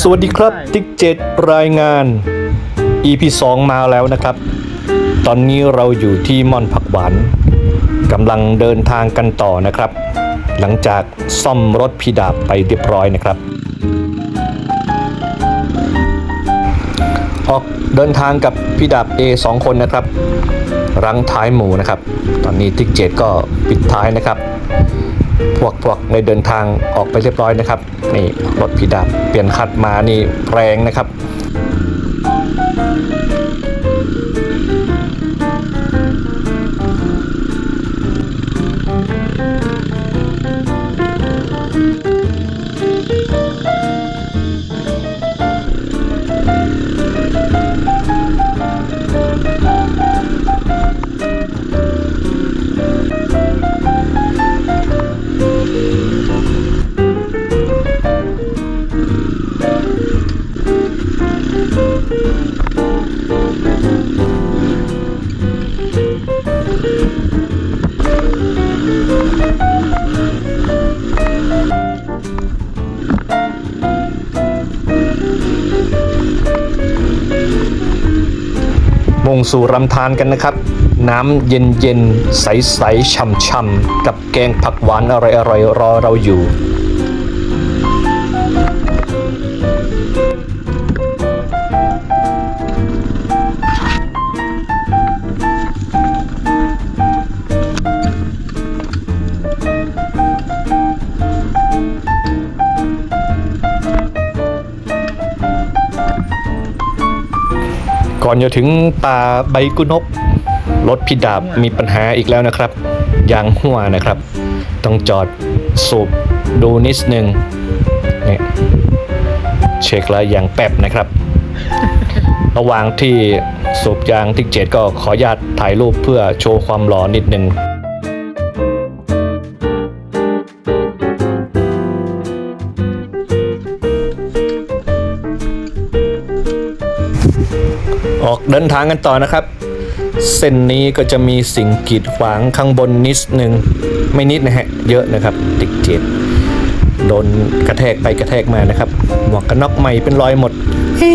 สวัสดีครับติ๊กเจ็ดรายงาน EP 2 มาแล้วนะครับ ตอนนี้เราอยู่ที่ม่อนผักหวานกำลังเดินทางกันต่อนะครับ หลังจากซ่อมรถพิดาบไปเรียบร้อยนะครับ ออกเดินทางกับพี่ดาบ A สองคนนะครับ รังท้ายหมูนะครับ ตอนนี้ติ๊กเจ็ดก็ปิดท้ายนะครับ พวกพวกในเดินทางออกไปเรียบร้อยนะครับนี่รถพีดาบเปลี่ยนคัดมานี่แรงนะครับ มุ่งสู่รำธารกันนะครับ น้ำเย็นเย็นๆใสใสๆช่ำๆกับแกงผักหวานอร่อยอร่อยๆรอเราอยู่ ก่อนจะถึงป่าใบกุนกรถพี่ดาบมีปัญหาอีกแล้วนะครับ ยางหัวนะครับ ต้องจอดสูบดูนิดนึงเนี่ยเช็คแล้วยางแป๊บนะครับ ระหว่างที่สูบยางที่เจ็ดก็ขออนุญาตถ่ายรูปเพื่อโชว์ความหล่อนิดนึง ออกเดินทางกันต่อนะครับ เส้นนี้ก็จะมีสิ่งกีดขวางข้างบนนิดหนึ่งไม่นิดนะฮะ เยอะนะครับ ติดเจ็ดโดนกระแทกไปกระแทกมานะครับ หมวกกันน็อกใหม่เป็นรอยหมดเฮ้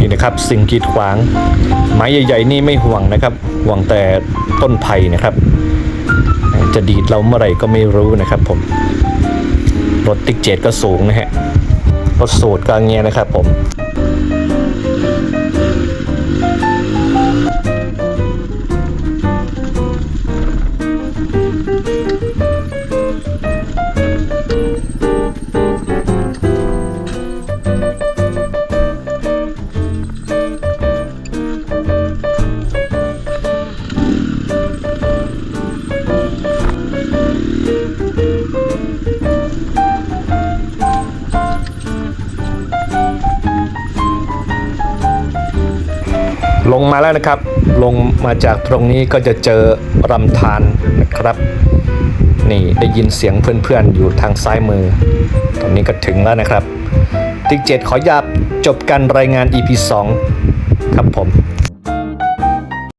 นี่นะครับ สิ่งกีดขวาง ไม้ใหญ่ๆนี่ไม่ห่วงนะครับ ห่วงแต่ต้นไผ่นะครับ จะดีดเราเมื่อไหร่ก็ไม่รู้นะครับผมรถติ๊กเจ็ดก็สูงนะฮะรถสูตรก็เงี้ยนะครับผม ลงมาแล้วนะครับ ลงมาจากตรงนี้ก็จะเจอรำธารนะครับ นี่ได้ยินเสียงเพื่อนๆ อยู่ทางซ้ายมือ ตอนนี้ก็ถึงแล้วนะครับติ๊กเจ็ดขอหยาบจบการรายงาน EP 2 ครับผม